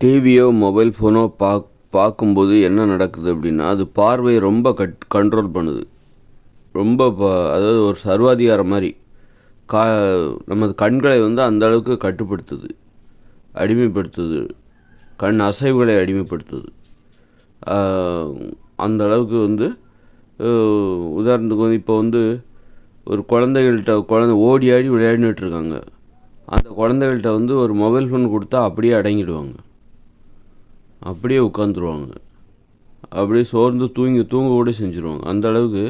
டிவியோ mobile ஃபோனோ பாக் பார்க்கும்போது என்ன நடக்குது அப்படின்னா அது பார்வையை ரொம்ப கட் கண்ட்ரோல் பண்ணுது. ரொம்ப ப அதாவது ஒரு சர்வாதிகாரம் மாதிரி. கா நமது கண்களை வந்து அந்த அளவுக்கு கட்டுப்படுத்துது. அடிமைப்படுத்துது. கண் அசைவுகளை அடிமைப்படுத்துது. அந்த அளவுக்கு வந்து உதாரணத்துக்கு வந்து இப்போ வந்து ஒரு குழந்தைகள்கிட்ட குழந்தை ஓடி ஆடி விளையாடிட்டு இருக்காங்க அந்த குழந்தைகள்கிட்ட வந்து ஒரு மொபைல் ஃபோன் கொடுத்தா அப்படியே அடங்கிடுவாங்க. அப்படியே உட்காந்துருவாங்க அப்படியே சோர்ந்து தூங்கி தூங்க கூட செஞ்சுருவாங்க. அந்த அளவுக்கு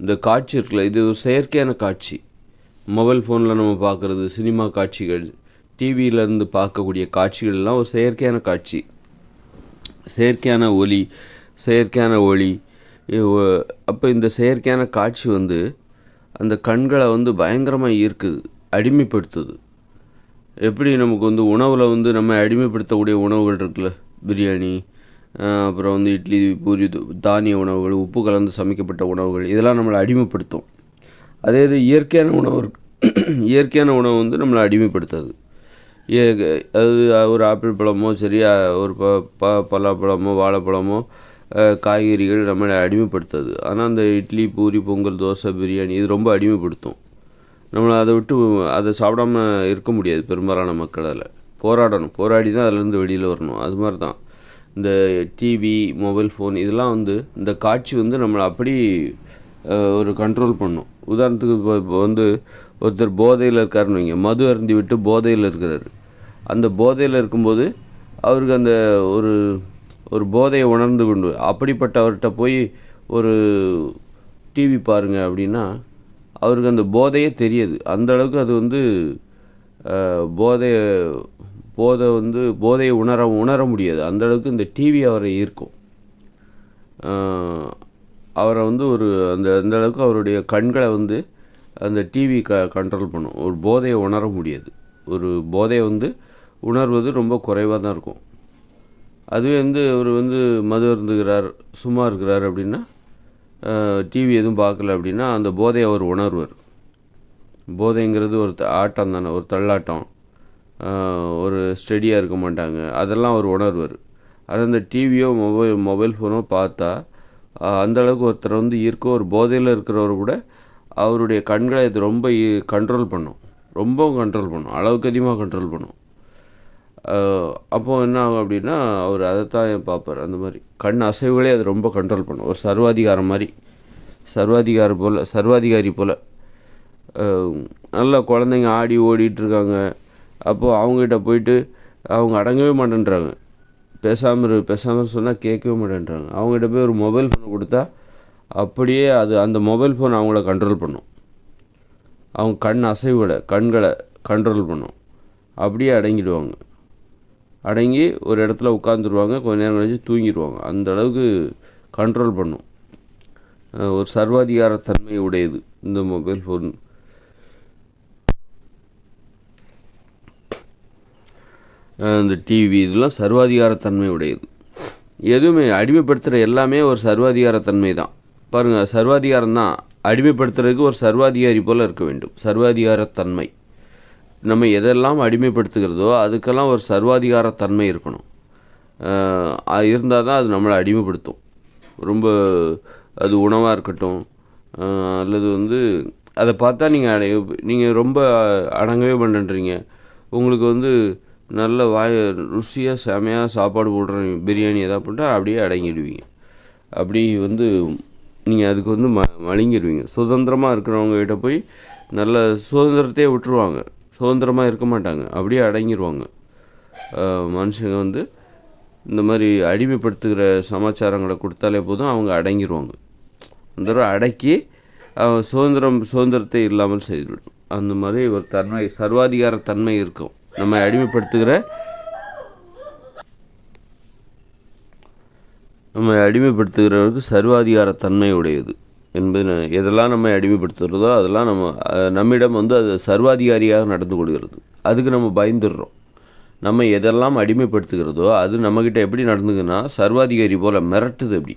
இந்த காட்சி இருக்குல்ல இது ஒரு செயற்கையான காட்சி. மொபைல் ஃபோனில் நம்ம பார்க்குறது சினிமா காட்சிகள் டிவியிலேருந்து பார்க்கக்கூடிய காட்சிகள்லாம் ஒரு செயற்கையான காட்சி. செயற்கையான ஒலி செயற்கையான ஒளி. அப்போ இந்த செயற்கையான காட்சி வந்து அந்த கண்களை வந்து பயங்கரமாக ஈர்க்குது அடிமைப்படுத்துது. எப்படி நமக்கு வந்து உணவில் வந்து நம்ம அடிமைப்படுத்தக்கூடிய உணவுகள் இருக்குல்ல? பிரியாணி அப்புறம் வந்து இட்லி பூரி தானிய உணவுகள் உப்பு கலந்து சமைக்கப்பட்ட உணவுகள் இதெல்லாம் நம்மளை அடிமைப்படுத்தும். அதே இது இயற்கையான உணவு இயற்கையான உணவு வந்து நம்மளை அடிமைப்படுத்தாது. ஏ- அது ஒரு ஆப்பிள் பழமோ சரி ஒரு ப ப பலாப்பழமோ வாழைப்பழமோ காய்கறிகள் நம்மளை அடிமைப்படுத்தாது. ஆனால் அந்த இட்லி பூரி பொங்கல் தோசை பிரியாணி இது ரொம்ப அடிமைப்படுத்தும். நம்மளை அதை விட்டு அதை சாப்பிடாம இருக்க முடியாது பெரும்பாலான மக்களால் போராடணும். போராடி தான் அதுலேருந்து வெளியில் வரணும். அது மாதிரி தான். இந்த டிவி மொபைல் ஃபோன் இதெல்லாம் வந்து இந்த காட்சி வந்து நம்மளை அப்படி ஒரு கண்ட்ரோல் பண்ணும். உதாரணத்துக்கு இப்போ இப்போ வந்து ஒருத்தர் போதையில் இருக்காருன்னு வைங்க. மது அருந்தி விட்டு போதையில் இருக்கிறாரு. அந்த போதையில் இருக்கும்போது அவருக்கு அந்த ஒரு ஒரு போதையை உணர்ந்து கொண்டு அப்படிப்பட்டவர்கிட்ட போய் ஒரு டிவி பாருங்கள் அப்படின்னா அவருக்கு அந்த போதையே தெரியாது. அந்த அளவுக்கு அது வந்து அஹ், போதைய போதை வந்து போதையை உணர உணர முடியாது. அந்த அளவுக்கு இந்த டிவி அவரை ஈர்க்கும். அவரை வந்து ஒரு அந்த அந்த அளவுக்கு அவருடைய கண்களை வந்து அந்த டிவி க கண்ட்ரோல் பண்ணும். ஒரு போதையை உணர முடியாது. ஒரு போதையை வந்து உணர்வது ரொம்ப குறைவாக தான் இருக்கும். அதுவே வந்து அவர் வந்து மது இருந்துகிறார் சும்மா இருக்கிறார் அப்படின்னா டிவி எதுவும் பார்க்கல அப்படின்னா அந்த போதையை அவர் உணர்வார். போதைங்கிறது ஒரு த- ஆட்டம் தானே ஒரு தள்ளாட்டம். ஒரு ஸ்டெடியாக இருக்க மாட்டாங்க. அதெல்லாம் அவர் உணர்வார். ஆனால் இந்த டிவியோ மொபைல் மொபைல் ஃபோனோ பார்த்தா அந்தளவுக்கு அந்த அளவுக்கு ஒருத்தர் வந்து இருக்க ஒரு போதையில் இருக்கிறவர் கூட அவருடைய கண்களை இது ரொம்ப கண்ட்ரோல் பண்ணும். ரொம்பவும் கண்ட்ரோல் பண்ணும். அளவுக்கு அதிகமாக கண்ட்ரோல் பண்ணும். அப்போது என்ன ஆகும் அப்படின்னா அவர் அதைத்தான் பார்ப்பார்? அந்த மாதிரி. கண் அசைவுகளே அது ரொம்ப கண்ட்ரோல் பண்ணும். ஒரு சர்வாதிகாரம் மாதிரி. சர்வாதிகாரி போல் சர்வாதிகாரி போல். நல்லா குழந்தைங்க ஆடி ஓடிட்டுருக்காங்க அப்போது அவங்ககிட்ட போயிட்டு அவங்க அடங்கவே மாட்டேன்றாங்க. பேசாமல் இரு பேசாமல் சொன்னால் கேட்கவே மாட்டேன்றாங்க. அவங்ககிட்ட போய் ஒரு மொபைல் ஃபோன் கொடுத்தா அப்படியே அது அந்த மொபைல் ஃபோன் அவங்கள கண்ட்ரோல் பண்ணும். அவங்க கண் அசைவுகளை கண்களை கண்ட்ரோல் பண்ணும். அப்படியே அடங்கிடுவாங்க. அடங்கி ஒரு இடத்துல உட்காந்துருவாங்க கொஞ்ச நேரம் கழிச்சு தூங்கிடுவாங்க அந்த அளவுக்கு கண்ட்ரோல் பண்ணும். ஒரு சர்வாதிகார தன்மை உடையது இந்த மொபைல் ஃபோன் இந்த டிவி இதெல்லாம் சர்வாதிகாரத்தன்மை உடையது. எதுவுமே அடிமைப்படுத்துகிற எல்லாமே ஒரு சர்வாதிகாரத்தன்மை தான். பாருங்கள் சர்வாதிகாரம் தான் அடிமைப்படுத்துறதுக்கு ஒரு சர்வாதிகாரி போல் இருக்க வேண்டும். சர்வாதிகாரத்தன்மை. நம்ம எதெல்லாம் அடிமைப்படுத்துகிறதோ அதுக்கெல்லாம் ஒரு சர்வாதிகார தன்மை இருக்கணும். இருந்தால் தான் அது நம்மளை அடிமைப்படுத்தும். ரொம்ப அது உணவாக இருக்கட்டும் அல்லது வந்து அதை பார்த்தா நீங்கள் அடைய நீங்கள் ரொம்ப அடங்கவே பண்ணுறீங்க உங்களுக்கு வந்து நல்ல வாய ருசியாக செமையாக சாப்பாடு போடுற பிரியாணி எதாவது போட்டால் அப்படியே அடங்கிடுவீங்க. அப்படி வந்து நீங்கள் அதுக்கு வந்து ம மழுங்கிடுவீங்க. சுதந்திரமாக இருக்கிறவங்க கிட்ட போய் நல்ல சுதந்திரத்தையே விட்டுருவாங்க. சுதந்திரமாக இருக்க மாட்டாங்க. அப்படியே அடங்கிடுவாங்க மனுஷங்க வந்து இந்த மாதிரி அடிமைப்படுத்துகிற சமாச்சாரங்களை கொடுத்தாலே போதும் அவங்க அடங்கிடுவாங்க அந்த தடவை அடக்கி அவன் சுதந்திரம் சுதந்திரத்தை இல்லாமல் செய்துவிடும். அந்த மாதிரி ஒரு தன்மை சர்வாதிகார தன்மை இருக்கும். நம்ம அடிமைப்படுத்துகிற நம்ம அடிமைப்படுத்துகிறவருக்கு சர்வாதிகார தன்மை உடையது. என்பது எதெல்லாம் நம்ம அடிமைப்படுத்துகிறதோ அதெல்லாம் நம்ம நம்மிடம் வந்து அது சர்வாதிகாரியாக நடந்து கொள்கிறது. அதுக்கு நம்ம பயந்துடுறோம். நம்ம எதெல்லாம் அடிமைப்படுத்துகிறதோ அது நம்மக்கிட்ட எப்படி நடந்துக்குன்னா சர்வாதிகாரி போல் மிரட்டுது அப்படி.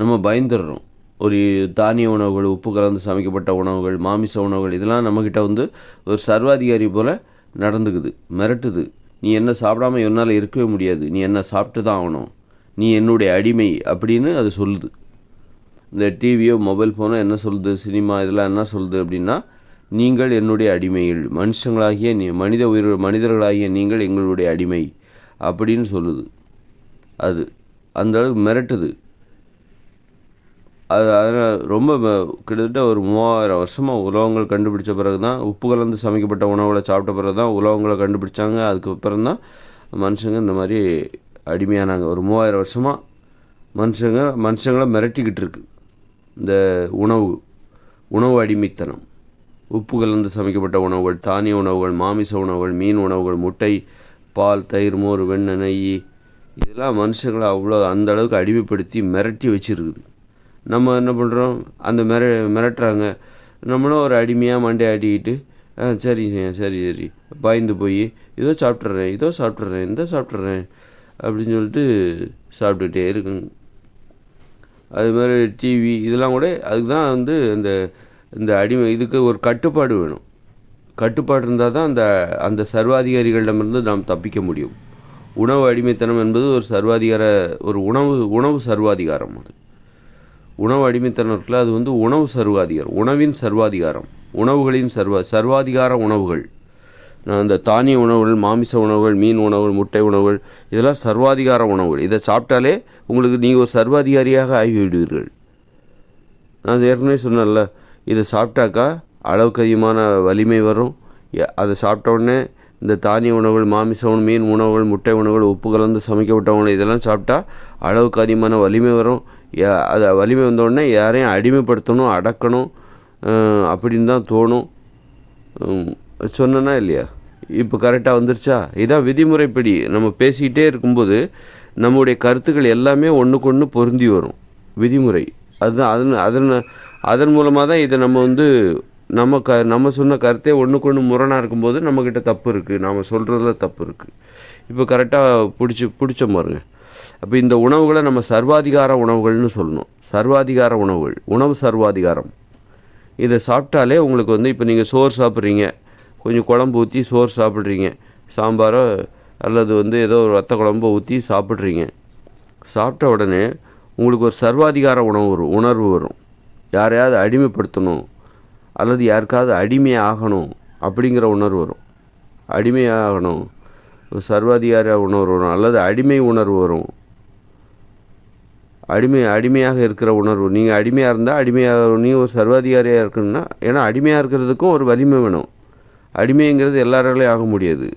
நம்ம பயந்துடுறோம். ஒரு தானிய உணவுகள் உப்பு கலந்து சமைக்கப்பட்ட உணவுகள் மாமிச உணவுகள் இதெல்லாம் நம்மக்கிட்ட வந்து ஒரு சர்வாதிகாரி போல் நடந்துக்குது மிரட்டுது. நீ என்ன சாப்பிடாம என்னால் இருக்கவே முடியாது. நீ என்ன சாப்பிட்டு தான் ஆகணும். நீ என்னுடைய அடிமை அப்படின்னு அது சொல்லுது. இந்த டிவியோ மொபைல் ஃபோனோ என்ன சொல்லுது சினிமா இதெல்லாம் என்ன சொல்லுது அப்படின்னா நீங்கள் என்னுடைய அடிமைகள். மனுஷங்களாகிய நீ மனித உயிர் மனிதர்களாகிய நீங்கள் எங்களுடைய அடிமை அப்படின்னு சொல்லுது. அது அந்த அளவுக்கு மிரட்டுது. அது அதனால் ரொம்ப ம- கிட்டத்தட்ட ஒரு மூவாயிரம் வருஷமாக உலகங்கள் கண்டுபிடிச்ச பிறகு தான் உப்பு கலந்து சமைக்கப்பட்ட உணவுகளை சாப்பிட்ட பிறகு தான் உலகங்களை கண்டுபிடிச்சாங்க. அதுக்கப்புறம் தான் மனுஷங்க இந்த மாதிரி அடிமையானாங்க. ஒரு மூவாயிரம் வருஷமாக மனுஷங்க மனுஷங்களை மிரட்டிக்கிட்டு இருக்குது இந்த உணவு உணவு அடிமைத்தனம். உப்பு கலந்து சமைக்கப்பட்ட உணவுகள் தானிய உணவுகள் மாமிச உணவுகள் மீன் உணவுகள் முட்டை பால் தயிர் மோர் வெண்ணெய் நெய் இதெல்லாம் மனுஷங்களை அவ்வளோ அந்த அளவுக்கு அடிமைப்படுத்தி மிரட்டி வச்சிருக்குது. நம்ம என்ன பண்ணுறோம் அந்த மிர மிரட்டுறாங்க. நம்மளும் ஒரு அடிமையாக மண்டை ஆட்டிக்கிட்டு ஆ சரிங்க சரி சரி பாய்ந்து போய் இதோ சாப்பிட்றேன் இதோ சாப்பிட்றேன் இந்த சாப்பிட்றேன் அப்படின்னு சொல்லிட்டு சாப்பிட்டுட்டே இருக்குங்க அது மாதிரி டிவி இதெல்லாம் கூட அதுக்கு தான் வந்து இந்த இந்த அடிமை இதுக்கு ஒரு கட்டுப்பாடு வேணும். கட்டுப்பாடு இருந்தால் தான் அந்த அந்த சர்வாதிகாரிகளிடமிருந்து நாம் தப்பிக்க முடியும். உணவு அடிமைத்தனம் என்பது ஒரு சர்வாதிகார ஒரு உணவு உணவு சர்வாதிகாரம் அது. உணவு அடிமைத்தனம் இருக்குல்ல அது வந்து உணவு சர்வாதிகாரம் உணவின் சர்வாதிகாரம் உணவுகளின் சர்வ சர்வாதிகார உணவுகள். நான் இந்த தானிய உணவுகள் மாமிச உணவுகள் மீன் உணவுகள் முட்டை உணவுகள் இதெல்லாம் சர்வாதிகார உணவுகள். இதை சாப்பிட்டாலே உங்களுக்கு நீங்கள் ஒரு சர்வாதிகாரியாக ஆகிவிடுவீர்கள். நான் ஏற்கனவே சொன்னேன்ல இதை சாப்பிட்டாக்கா அளவுக்கு அதிகமான வலிமை வரும். அதை சாப்பிட்ட உடனே இந்த தானிய உணவுகள் மாமிச உணவு மீன் உணவுகள் முட்டை உணவுகள் உப்பு கலந்து சமைக்கப்பட்ட உணவு இதெல்லாம் சாப்பிட்டா அளவுக்கு அதிகமான வலிமை வரும். அது வலிமை வந்தவுடனே யாரையும் அடிமைப்படுத்தணும் அடக்கணும் அப்படின்னு தான் தோணும். சொன்னேன்னா சொன்னனா இல்லையா? இப்போ கரெக்டாக வந்துருச்சா? இதான் விதிமுறைப்படி நம்ம பேசிக்கிட்டே இருக்கும்போது நம்முடைய கருத்துக்கள் எல்லாமே ஒன்றுக்கு ஒன்று பொருந்தி வரும். விதிமுறை. அதுதான் அதன் அதன் அதன் மூலமாக தான் இதை நம்ம வந்து நம்ம க நம்ம சொன்ன கருத்தே ஒன்றுக்கு ஒன்று முரணாக இருக்கும்போது நம்மக்கிட்ட தப்பு இருக்குது நாம் சொல்கிறதுல தப்பு இருக்குது இப்போ கரெக்டாக பிடிச்சி பிடிச்ச பாருங்க. அப்போ இந்த உணவுகளை நம்ம சர்வாதிகார உணவுகள்னு சொல்லணும். சர்வாதிகார உணவுகள். உணவு சர்வாதிகாரம். இதை சாப்பிட்டாலே உங்களுக்கு வந்து இப்போ நீங்கள் சோறு சாப்பிட்றீங்க. கொஞ்சம் குழம்பு ஊற்றி சோறு சாப்பிட்றீங்க. சாம்பாரோ அல்லது வந்து ஏதோ ஒரு வத்த குழம்பு ஊற்றி சாப்பிட்றீங்க. சாப்பிட்ட உடனே உங்களுக்கு ஒரு சர்வாதிகார உணவு வரும் உணர்வு வரும். யாரையாவது அடிமைப்படுத்தணும் அல்லது யாருக்காவது அடிமை ஆகணும் அப்படிங்கிற உணர்வு வரும். அடிமையாகணும் ஒரு சர்வாதிகார உணர்வு வரும் அல்லது அடிமை உணர்வு வரும். அடிமை அடிமையாக இருக்கிற உணர்வு. நீங்கள் அடிமையாக இருந்தால் அடிமையாக நீ ஒரு சர்வாதிகாரியாக இருக்கணும்னா ஏன்னா அடிமையாக இருக்கிறதுக்கும் ஒரு வலிமை வேணும். அடிமைங்கிறது எல்லாராலையும் ஆக முடியாது.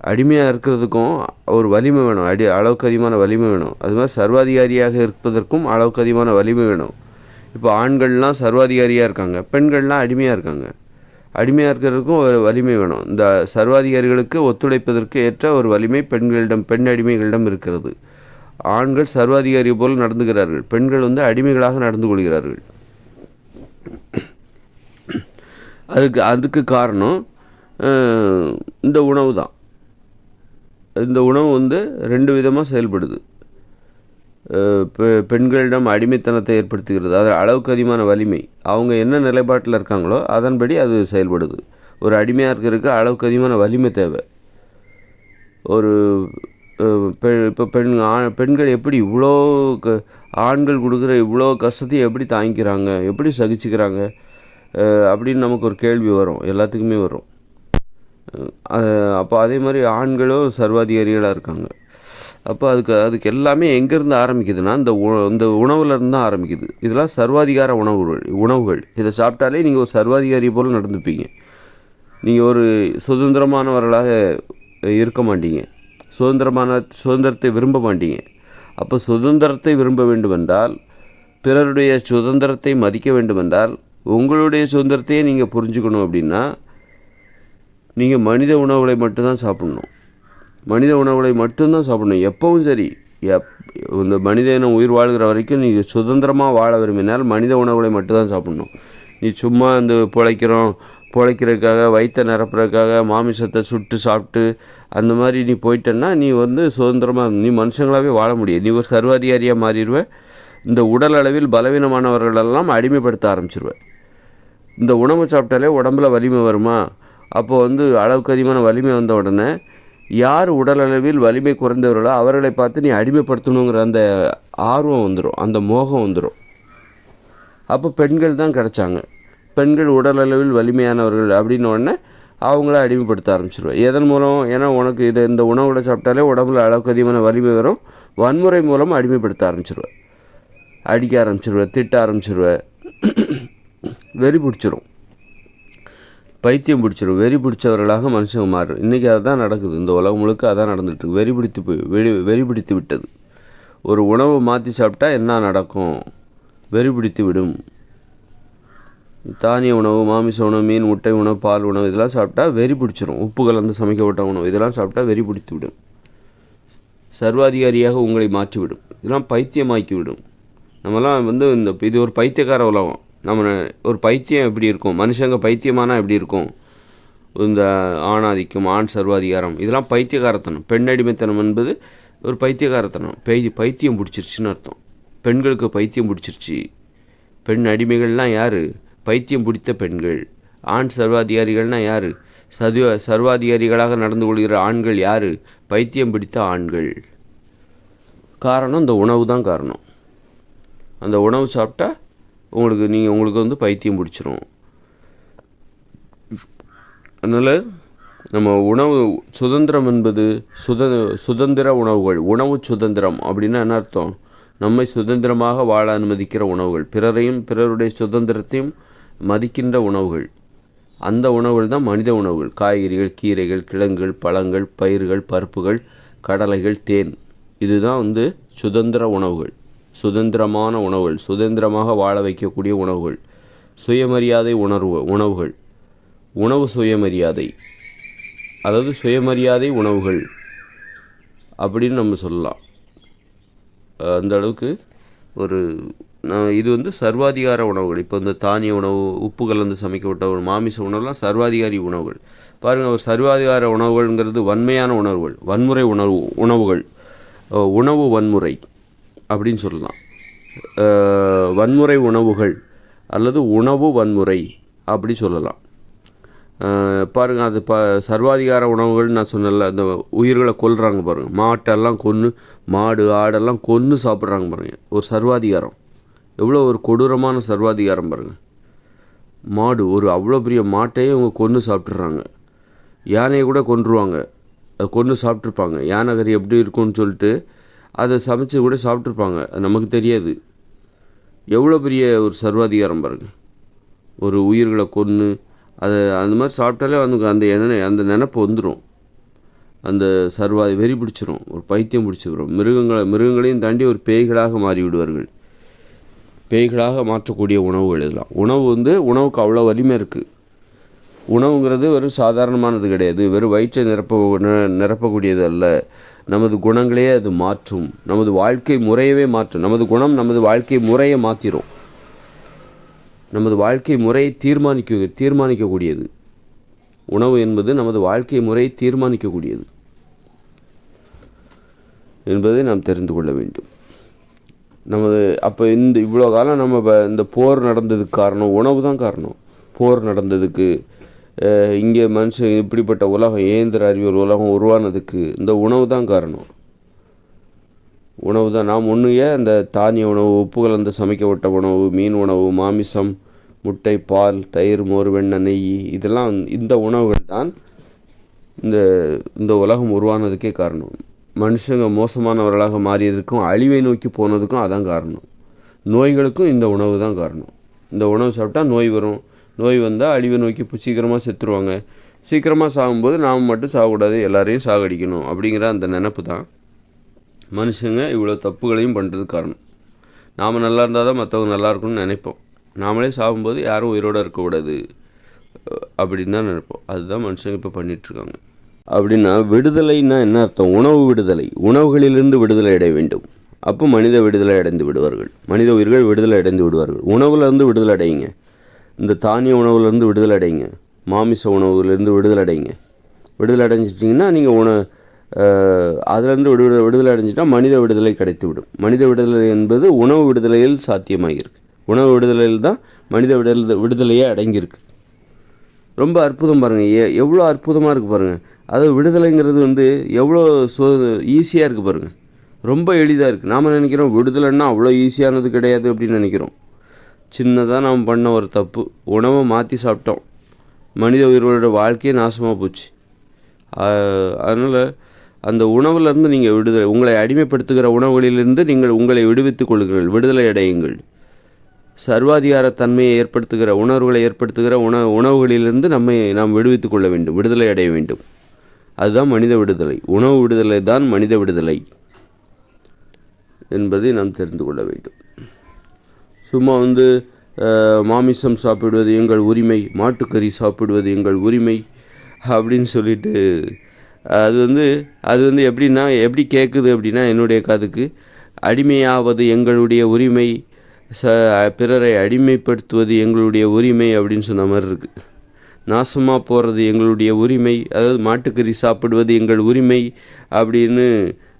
அடிமையாக இருக்கிறதுக்கும் ஒரு வலிமை வேணும். அடி அளவுக்கு அதிகமான வலிமை வேணும். அது மாதிரி சர்வாதிகாரியாக இருப்பதற்கும் அளவுக்கு அதிகமான வலிமை வேணும். இப்போ ஆண்கள்லாம் சர்வாதிகாரியாக இருக்காங்க. பெண்கள்லாம் அடிமையாக இருக்காங்க. அடிமையாக இருக்கிறதுக்கும் ஒரு வலிமை வேணும். இந்த சர்வாதிகாரிகளுக்கு ஒத்துழைப்பதற்கு ஏற்ற ஒரு வலிமை பெண்களிடம் பெண் அடிமைகளிடம் இருக்கிறது. ஆண்கள் சர்வாதிகாரி போல் நடந்துகிறார்கள். பெண்கள் வந்து அடிமைகளாக நடந்து கொள்கிறார்கள். அதுக்கு அதுக்கு காரணம் இந்த உணவு தான். இந்த உணவு வந்து ரெண்டு விதமாக செயல்படுது. பெ- பெண்களிடம் அடிமைத்தனத்தை ஏற்படுத்துகிறது. அது அளவுக்கு அதிகமான வலிமை. அவங்க என்ன நிலைப்பாட்டில் இருக்காங்களோ அதன்படி அது செயல்படுது. ஒரு அடிமையாக இருக்கிறதுக்கு அளவுக்கு அதிகமான வலிமை தேவை. ஒரு இப்போ பெண் ஆ- பெண்கள் எப்படி இவ்வளோ க ஆண்கள் கொடுக்குற இவ்வளோ கஷ்டத்தையும் எப்படி தாங்கிக்கிறாங்க? எப்படி சகிச்சுக்கிறாங்க? அப்படின்னு நமக்கு ஒரு கேள்வி வரும். எல்லாத்துக்குமே வரும். அப்போ அதே மாதிரி ஆண்களும் சர்வாதிகாரிகளாக இருக்காங்க. அப்போ அதுக்கு அதுக்கு எல்லாமே எங்கேருந்து ஆரம்பிக்குதுன்னா இந்த உ இந்த உணவுலேருந்து தான் ஆரம்பிக்குது. இதெல்லாம் சர்வாதிகார உணவுகள் உணவுகள். இதை சாப்பிட்டாலே நீங்கள் ஒரு சர்வாதிகாரி போல் நடந்துப்பீங்க. நீங்கள் ஒரு சுதந்திரமானவர்களாக இருக்க மாட்டீங்க. சுதந்திரமான சுதந்திரத்தை விரும்ப மாட்டீங்க. அப்போ சுதந்திரத்தை விரும்ப வேண்டுமென்றால் பிறருடைய சுதந்திரத்தை மதிக்க வேண்டுமென்றால் உங்களுடைய சுதந்திரத்தையே நீங்கள் புரிஞ்சுக்கணும் அப்படின்னா நீங்கள் மனித உணவுகளை மட்டும்தான் சாப்பிடணும். மனித உணவுகளை மட்டும்தான் சாப்பிடணும். எப்பவும் சரி எப் இந்த மனித இனம் உயிர் வாழ்கிற வரைக்கும் நீங்கள் சுதந்திரமாக வாழ விரும்பினால் மனித உணவுகளை மட்டும்தான் சாப்பிடணும். நீ சும்மா இந்த பிழைக்கிறோம் பிழைக்கிறதுக்காக வயிற்றை நிரப்புறதுக்காக மாமிசத்தை சுட்டு சாப்பிட்டு அந்த மாதிரி நீ போயிட்டேன்னா நீ வந்து சுதந்திரமாக நீ மனுஷங்களாகவே வாழ முடியாது. நீ ஒரு சர்வாதிகாரியாக மாறிடுவ. இந்த உடல் அளவில் பலவீனமானவர்களெல்லாம் அடிமைப்படுத்த ஆரம்பிச்சிருவ. இந்த உணவு சாப்பிட்டாலே உடம்புல வலிமை வருமா? அப்போ வந்து அளவுக்கு அதிகமான வலிமை வந்த உடனே யார் உடலளவில் வலிமை குறைந்தவர்களோ அவர்களை பார்த்து நீ அடிமைப்படுத்தணுங்கிற அந்த ஆர்வம் வந்துடும் அந்த மோகம் வந்துடும் அப்போ பெண்கள் தான் கிடச்சாங்க. பெண்கள் உடலளவில் வலிமையானவர்கள் அப்படின்ன உடனே அவங்கள அடிமைப்படுத்த ஆரம்பிச்சிருவேன் எதன் மூலம்? ஏன்னா உனக்கு இதை இந்த உணவுகளை சாப்பிட்டாலே உடம்புல அளவுக்கு அதிகமான வலிமை வரும். வன்முறை மூலம் அடிமைப்படுத்த ஆரம்பிச்சிருவேன் அடிக்க ஆரம்பிச்சிருவேன் திட்ட ஆரம்பிச்சிருவேன் வெறி பிடிச்சிரும். பைத்தியம் பிடிச்சிரும். வெறி பிடிச்சவர்களாக மனுஷங்க மாறும். இன்றைக்கி அதுதான் நடக்குது. இந்த உலகம் முழுக்க அதான் நடந்துகிட்ருக்கு வெறி பிடித்து போய் வெறி வெறி பிடித்து விட்டது. ஒரு உணவை மாற்றி சாப்பிட்டா என்ன நடக்கும்? வெறி பிடித்து விடும். தானிய உணவு மாமிச உணவு மீன் முட்டை உணவு பால் உணவு இதெல்லாம் சாப்பிட்டா வெறி பிடிச்சிரும். உப்பு கலந்து சமைக்கப்பட்ட உணவு இதெல்லாம் சாப்பிட்டா வெறி பிடித்து விடும். சர்வாதிகாரியாக உங்களை மாற்றிவிடும். இதெல்லாம் பைத்தியமாக்கி விடும். நம்மலாம் வந்து இந்த இது ஒரு பைத்தியக்கார உலகம். நம்ம ஒரு பைத்தியம் எப்படி இருக்கும்? மனுஷங்க பைத்தியமானா எப்படி இருக்கும்? இந்த ஆணாதிக்கம் ஆண் சர்வாதிகாரம் இதெல்லாம் பைத்தியக்காரத்தனம். பெண் அடிமைத்தனம் என்பது ஒரு பைத்தியக்காரத்தனம். பை பைத்தியம் பிடிச்சிருச்சுன்னு அர்த்தம். பெண்களுக்கு பைத்தியம் பிடிச்சிருச்சு. பெண் அடிமைகள்லாம் யார்? பைத்தியம் பிடித்த பெண்கள். ஆண் சர்வாதிகாரிகள்னால் யார்? சதுவ சர்வாதிகாரிகளாக நடந்து கொள்கிற ஆண்கள் யார்? பைத்தியம் பிடித்த ஆண்கள். காரணம் இந்த உணவு தான் காரணம். அந்த உணவு சாப்பிட்டா உங்களுக்கு நீங்கள் உங்களுக்கு வந்து பைத்தியம் பிடிச்சிரும். அதனால் நம்ம உணவு சுதந்திரம் என்பது சுத சுதந்திர உணவுகள். உணவு சுதந்திரம் அப்படின்னா என்ன அர்த்தம்? நம்மை சுதந்திரமாக வாழ அனுமதிக்கிற உணவுகள். பிறரையும் பிறருடைய சுதந்திரத்தையும் மதிக்கின்ற உணவுகள். அந்த உணவுகள் தான் மனித உணவுகள். காய்கறிகள் கீரைகள் கிழங்குகள் பழங்கள் பயிர்கள் பருப்புகள் கடலைகள் தேன். இதுதான் வந்து சுதந்திர உணவுகள். சுதந்திரமான உணவுகள் சுதந்திரமாக வாழ வைக்கக்கூடிய உணவுகள் சுயமரியாதை உணர்வு உணவுகள். உணவு சுயமரியாதை. அதாவது சுயமரியாதை உணவுகள் அப்படின்னு நம்ம சொல்லலாம். அந்த அளவுக்கு ஒரு நான் இது வந்து சர்வாதிகார உணவுகள். இப்போ இந்த தானிய உணவு உப்பு கலந்து சமைக்கப்பட்ட ஒரு மாமிச உணவுலாம் சர்வாதிகாரி உணவுகள். பாருங்கள் ஒரு சர்வாதிகார உணவுகள்ங்கிறது வன்மையான உணவுகள் வன்முறை உணர்வு உணவுகள். உணவு வன்முறை. அப்படின்னு சொல்லலாம். வன்முறை உணவுகள் அல்லது உணவு வன்முறை அப்படி சொல்லலாம். பாருங்கள் அது ப சர்வாதிகார உணவுகள் நான் சொன்னல அந்த உயிர்களை கொல்றாங்க பாருங்கள் மாட்டெல்லாம் கொன்று மாடு ஆடெல்லாம் கொன்று சாப்பிட்றாங்க பாருங்கள் ஒரு சர்வாதிகாரம். எவ்வளோ ஒரு கொடூரமான சர்வாதிகாரம் பாருங்கள் மாடு ஒரு அவ்வளோ பெரிய மாட்டையே இவங்க கொன்று சாப்பிட்றாங்க யானையை கூட கொன்றுவாங்க. அதை கொன்று சாப்பிட்ருப்பாங்க யானை கறி எப்படி இருக்கும்னு சொல்லிட்டு அதை சமைச்சு கூட சாப்பிட்ருப்பாங்க அது நமக்கு தெரியாது. எவ்வளோ பெரிய ஒரு சர்வாதிகாரம் பாருங்கள் ஒரு உயிர்களை கொன்று அதை அந்த மாதிரி சாப்பிட்டாலே வந்து அந்த எண்ணெய் அந்த நினப்பு வந்துடும் அந்த சர்வாதி வெறி பிடிச்சிரும். ஒரு பைத்தியம் பிடிச்சிடும் மிருகங்களை மிருகங்களையும் தாண்டி ஒரு பேய்களாக மாறிவிடுவார்கள். பேய்களாக மாற்றக்கூடிய உணவுகள் இதெல்லாம். உணவு வந்து உணவுக்கு அவ்வளோ வலிமை இருக்குது உணவுங்கிறது வெறும் சாதாரணமானது கிடையாது. வெறும் வயிற்றை நிரப்ப நிரப்பக்கூடியது அல்ல. நமது குணங்களையே அது மாற்றும். நமது வாழ்க்கை முறையவே மாற்றும். நமது குணம் நமது வாழ்க்கை முறையை மாற்றிடும் நமது வாழ்க்கை முறையை தீர்மானிக்க தீர்மானிக்கக்கூடியது. உணவு என்பது நமது வாழ்க்கை முறையை தீர்மானிக்கக்கூடியது. என்பதை நாம் தெரிந்து கொள்ள வேண்டும். நமது அப்போ இந்த இவ்வளோ காலம் நம்ம இந்த போர் நடந்ததுக்கு காரணம் உணவு தான் காரணம். போர் நடந்ததுக்கு இங்கே மனுஷன் இப்படிப்பட்ட உலகம் இயந்திர அறிவியல் உலகம் உருவானதுக்கு இந்த உணவு தான் காரணம். உணவு தான் நாம் ஒன்றுயே அந்த தானிய உணவு உப்பு கலந்து சமைக்கப்பட்ட உணவு மீன் உணவு மாமிசம் முட்டை பால் தயிர் மோர் வெண்ணெய் நெய் இதெல்லாம் இந்த உணவுகள் தான் இந்த இந்த உலகம் உருவானதுக்கே காரணம். மனுஷங்க மோசமானவர்களாக மாறியதுக்கும் அழிவை நோக்கி போனதுக்கும் அதான் காரணம். நோய்களுக்கும் இந்த உணவு தான் காரணம். இந்த உணவு சாப்பிட்டா நோய் வரும். நோய் வந்தால் அழிவை நோக்கி சீக்கிரமாக செத்துருவாங்க. சீக்கிரமாக சாகும்போது நாம் மட்டும் சாகக்கூடாது எல்லாரையும் சாகடிக்கணும் அப்படிங்கிற அந்த நினப்பு தான். மனுஷங்க இவ்வளோ தப்புகளையும் பண்ணுறது காரணம். நாம் நல்லா இருந்தால் தான் மற்றவங்க நல்லா இருக்கணும்னு நினைப்போம். நாமளே சாகும்போது யாரும் உயிரோடு இருக்கக்கூடாது அப்படின்னு தான் நினைப்போம். அதுதான் மனுஷங்க இப்போ பண்ணிகிட்ருக்காங்க அப்படின்னா விடுதலைன்னா என்ன அர்த்தம்? உணவு விடுதலை. உணவுகளிலிருந்து விடுதலை அடைய வேண்டும். அப்போ மனித விடுதலை அடைந்து விடுவார்கள். மனித உயிர்கள் விடுதலை அடைந்து விடுவார்கள். உணவுலேருந்து விடுதலை அடையுங்க. இந்த தானிய உணவுலேருந்து விடுதலை அடைங்க. மாமிச உணவுலேருந்து விடுதலை அடைங்க. விடுதலை அடைஞ்சிட்டிங்கன்னா நீங்கள் உண அதுலேருந்து விடுதலை விடுதலை அடைஞ்சிட்டா மனித விடுதலை கிடைத்து விடும் மனித விடுதலை என்பது உணவு விடுதலையில் சாத்தியமாகியிருக்கு உணவு விடுதலையில் தான் மனித விடுதலை விடுதலையே அடங்கியிருக்கு. ரொம்ப அற்புதம் பாருங்கள் எ எவ்வளோ அற்புதமாக இருக்குது பாருங்கள் அதாவது விடுதலைங்கிறது வந்து எவ்வளோ சோ ஈஸியாக இருக்குது பாருங்கள் ரொம்ப எளிதாக இருக்குது நாம் நினைக்கிறோம் விடுதலைன்னா அவ்வளோ ஈஸியானது கிடையாது அப்படின்னு நினைக்கிறோம். சின்னதாக நாம் பண்ண ஒரு தப்பு. உணவை மாற்றி சாப்பிட்டோம். மனித உயிர்களோட வாழ்க்கையே நாசமாக போச்சு. அதனால் அந்த உணவுலேருந்து நீங்கள் விடுதலை உங்களை அடிமைப்படுத்துகிற உணவுகளிலிருந்து நீங்கள் உங்களை விடுவித்துக் கொள்கிறீர்கள் விடுதலை அடையுங்கள். சர்வாதிகார தன்மையை ஏற்படுத்துகிற உணர்வுகளை ஏற்படுத்துகிற உண உணவுகளிலிருந்து நம்மை நாம் விடுவித்துக் கொள்ள வேண்டும் விடுதலை அடைய வேண்டும். அதுதான் மனித விடுதலை. உணவு விடுதலை தான் மனித விடுதலை என்பதை நாம் தெரிந்து கொள்ள வேண்டும். சும்மா வந்து மாமிசம் சாப்பிடுவது எங்கள் உரிமை மாட்டுக்கறி சாப்பிடுவது எங்கள் உரிமை அப்படின்னு சொல்லிட்டு அது வந்து அது வந்து எப்படின்னா எப்படி கேட்குது அப்படின்னா என்னுடைய காதுக்கு அடிமையாவது எங்களுடைய உரிமை ச பிறரை அடிமைப்படுத்துவது எங்களுடைய உரிமை அப்படின்னு சொன்ன மாதிரி இருக்குது நாசமாக போகிறது எங்களுடைய உரிமை அதாவது மாட்டுக்கறி சாப்பிடுவது எங்கள் உரிமை அப்படின்னு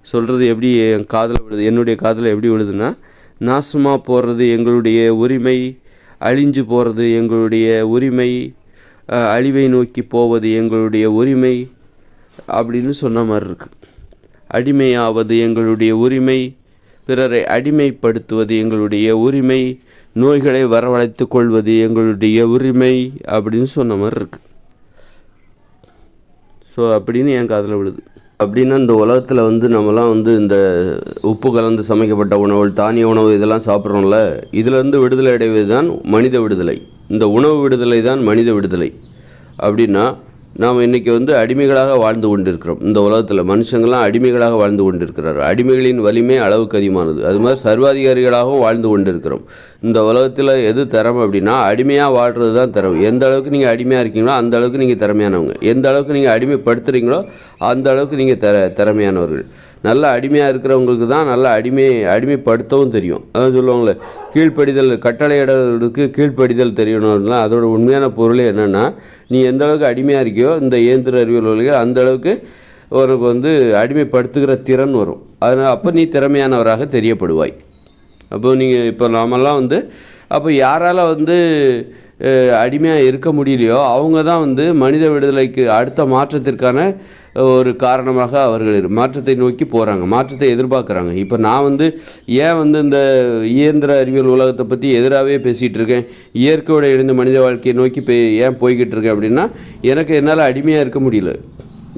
சொல்கிறது எப்படி என் காதில் விழுது என்னுடைய காதில் எப்படி விழுதுன்னா நாசமாக போகிறது எங்களுடைய உரிமை அழிஞ்சு போகிறது எங்களுடைய உரிமை அழிவை நோக்கி போவது எங்களுடைய உரிமை அப்படின்னு சொன்ன மாதிரி இருக்குது அடிமையாவது எங்களுடைய உரிமை பிறரை அடிமைப்படுத்துவது எங்களுடைய உரிமை நோய்களை வரவழைத்து கொள்வது எங்களுடைய உரிமை அப்படின்னு சொன்ன மாதிரி இருக்குது ஸோ அப்படின்னு என் காதில் விழுது. அப்படின்னா இந்த உலகத்தில் வந்து நம்மலாம் வந்து இந்த உப்பு கலந்து சமைக்கப்பட்ட உணவுகள் தானிய உணவு இதெல்லாம் சாப்பிட்றோம்ல இதிலேருந்து விடுதலை அடைவது தான் மனித விடுதலை. இந்த உணவு விடுதலை தான் மனித விடுதலை. அப்படின்னா நாம் இன்றைக்கி வந்து அடிமைகளாக வாழ்ந்து கொண்டிருக்கிறோம். இந்த உலகத்தில் மனுஷங்கள்லாம் அடிமைகளாக வாழ்ந்து கொண்டிருக்கிறார் அடிமைகளின் வலிமை அளவுக்கு அதிகமானது. அது மாதிரி சர்வாதிகாரிகளாகவும் வாழ்ந்து கொண்டிருக்கிறோம். இந்த உலகத்தில் எது திறமை அப்படின்னா அடிமையாக வாழ்கிறது தான் திறமை. எந்த அளவுக்கு நீங்கள் அடிமையாக இருக்கீங்களோ அந்த அளவுக்கு நீங்கள் திறமையானவங்க. எந்த அளவுக்கு நீங்கள் அடிமைப்படுத்துகிறீங்களோ அந்த அளவுக்கு நீங்கள் திற திறமையானவர்கள். நல்ல அடிமையாக இருக்கிறவங்களுக்கு தான் நல்ல அடிமை அடிமைப்படுத்தவும் தெரியும். அதான் சொல்லுவாங்களே கீழ்ப்படிதல் கட்டளையிடலுக்கு கீழ்ப்படிதல் தெரியணும்னா அதோட உண்மையான பொருள் என்னென்னா நீ எந்த அளவுக்கு அடிமையாக இருக்கியோ இந்த இயந்திர அறிவியல் உலகில் அந்த அளவுக்கு உனக்கு வந்து அடிமைப்படுத்துகிற திறன் வரும். அதனால் அப்போ நீ திறமையானவராக தெரியப்படுவாய். அப்போ நீங்கள் இப்போ நாமெல்லாம் வந்து அப்போ யாரால் வந்து அடிமையாக இருக்க முடியலையோ அவங்க தான் வந்து மனித விடுதலைக்கு அடுத்த மாற்றத்திற்கான ஒரு காரணமாக அவர்கள் மாற்றத்தை நோக்கி போகிறாங்க மாற்றத்தை எதிர்பார்க்குறாங்க. இப்போ நான் வந்து ஏன் வந்து இந்த இயந்திர அறிவியல் உலகத்தை பற்றி எதிராகவே பேசிகிட்டு இருக்கேன் இயற்கையோட இணைந்த மனித வாழ்க்கையை நோக்கி போய் ஏன் போய்கிட்டு இருக்கேன் அப்படின்னா எனக்கு என்னால் அடிமையாக இருக்க முடியல.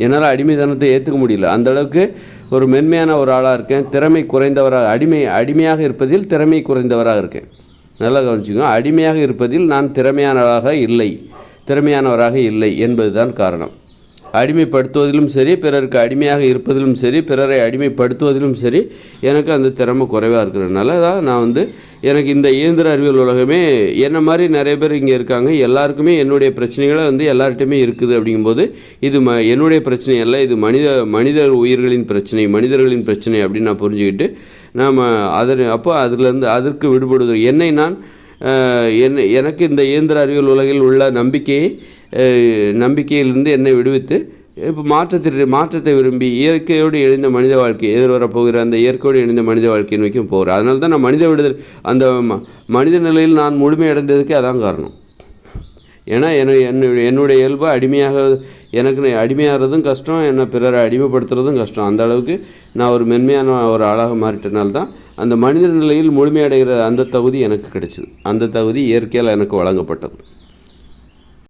என்னால் அடிமைத்தனத்தை ஏற்றுக்க முடியல. அந்தளவுக்கு ஒரு மென்மையான ஒரு ஆளாக இருக்கேன். திறமை குறைந்தவராக அடிமை அடிமையாக இருப்பதில் திறமை குறைந்தவராக இருக்கேன். நல்லா கவனிச்சுக்கோங்க. அடிமையாக இருப்பதில் நான் திறமையானவராக இல்லை. திறமையானவராக இல்லை என்பதுதான் காரணம். அடிமைப்படுத்துவதிலும் சரி பிறருக்கு அடிமையாக இருப்பதிலும் சரி பிறரை அடிமைப்படுத்துவதிலும் சரி எனக்கு அந்த திறமை குறைவாக இருக்கிறதுனால தான் நான் வந்து எனக்கு இந்த இயந்திர அறிவியல் உலகமே என்ன மாதிரி நிறைய பேர் இங்கே இருக்காங்க. எல்லாருக்குமே என்னுடைய பிரச்சனைகளை வந்து எல்லார்ட்டையுமே இருக்குது அப்படிங்கும்போது இது ம என்னுடைய பிரச்சனை அல்ல இது மனித மனிதர் உயிர்களின் பிரச்சனை மனிதர்களின் பிரச்சனை அப்படின்னு நான் புரிஞ்சுக்கிட்டு நாம் அதன் அப்போ அதிலேருந்து அதற்கு விடுபடுவது என்னை நான் என் எனக்கு இந்த இயந்திர அறிவியல் உலகில் உள்ள நம்பிக்கையை நம்பிக்கையிலிருந்து என்னை விடுவித்து இப்போ மாற்றத்தை மாற்றத்தை விரும்பி இயற்கையோடு இணைந்த மனித வாழ்க்கை எதிர்வரப்போகிற அந்த இயற்கையோடு இணைந்த மனித வாழ்க்கையின் நோக்கி போகிறேன் அதனால தான் நான் மனித விடுதல் அந்த மனித நிலையில் நான் முழுமையடைந்ததுக்கே அதான் காரணம். ஏன்னா என்ன என்னுடைய இயல்பு அடிமையாக எனக்கு அடிமையாகிறதும் கஷ்டம் என்னை பிறரை அடிமைப்படுத்துறதும் கஷ்டம். அந்த அளவுக்கு நான் ஒரு மென்மையான ஒரு ஆளாக மாறிட்டனால தான் அந்த மனித நிலையில் முழுமையடைகிற அந்த தகுதி எனக்கு கிடைச்சிது. அந்த தகுதி இயற்கையால் எனக்கு வழங்கப்பட்டது.